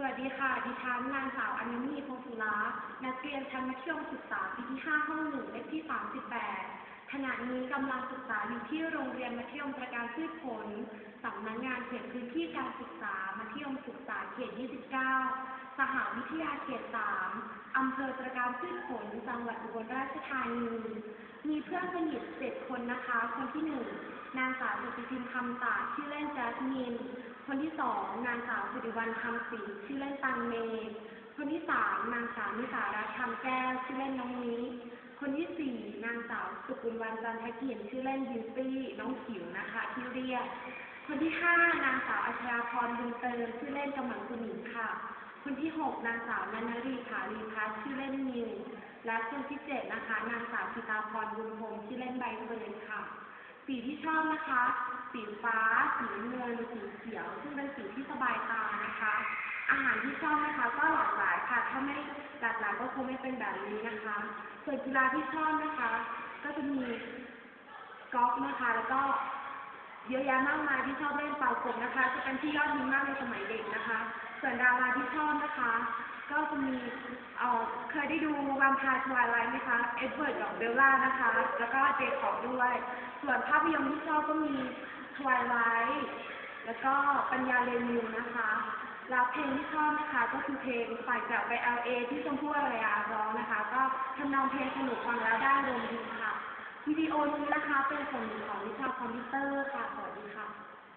สวัสดีค่ะ ดิฉันนางสาวอนันีพงศุลานักเรียนชั้นมัธยมศึกษาปีที่ 5 ห้องหนึ่งเลขที่ 38 ขณะนี้กำลังศึกษาอยู่ที่โรงเรียนมัธยมประการพืชผลสำนักงานเขตพื้นที่การศึกษา มัธยมศึกษาเขต 29 สหวิทยาเขต 3 อำเภอประการพืชผล จังหวัดอุบลราชธานี มีเพื่อนสนิทเจ็ดคนนะคะ คนที่ห นางสาวสุติพิมพ์คำตาชื่อเล่นแจ๊สมิน คนที่สองนางสาวสิริวัลคำศรีชื่อเล่นตังเม คนที่สามนางสาวนิสารัตน์คำแก้วชื่อเล่นน้องนี้ คนที่สี่นางสาวสุกุลวันจันทกิชื่อเล่นบิวตี้น้องขิวนะคะ ที่เรียก คนที่ห้านางสาวอัชราพรบุญเติมชื่อเล่นกำมังคุณหญิงค่ะ คนที่หกนางสาวนันรีผาลีพัฒน์ชื่อเล่นมิวและคนที่เจ็ดนะคะ นางสาวพิตาพรบุญพงษ์ชื่อเล่นใบเฟิร์น สีที่ชอบนะคะ สีฟ้า สีเงิน สีเขียว ซึ่งเป็นสีที่สบายตานะคะ อาหารที่ชอบนะคะ ก็หลากหลายค่ะ ถ้าไม่หลากหลายก็คงไม่เป็นแบบนี้นะคะ ส่วนกีฬาที่ชอบนะคะ ก็จะมีกอล์ฟนะคะ แล้วก็เยอะแยะมากมายที่ชอบเล่นเป่ากบนะคะ จะเป็นที่ยอดฮิตมากในสมัยเด็กนะคะ ส่วนดาราที่ชอบนะคะ ก็จะมีเอ่อเคยได้ดูวัมพาทวายไลท์ไหมคะ เอ็ดเวิร์ดกับเบลล่านะคะ แล้วก็เจคอบด้วย ส่วนภาพยนตร์ที่ชอบก็มีทวายไลท์แล้วก็ปัญญาเรนิวนะคะแล้วเพลงที่ชอบนะคะก็คือเพลงฝ่ายจากไป LA ที่ชมพู่อารยาร้องนะคะ ก็ทำนองเพลงสนุกฟังแล้วได้ลมดีค่ะวิดีโอนี้นะคะเป็นส่วนหนึ่งของวิชาคอมพิวเตอร์ค่ะสวัสดีค่ะ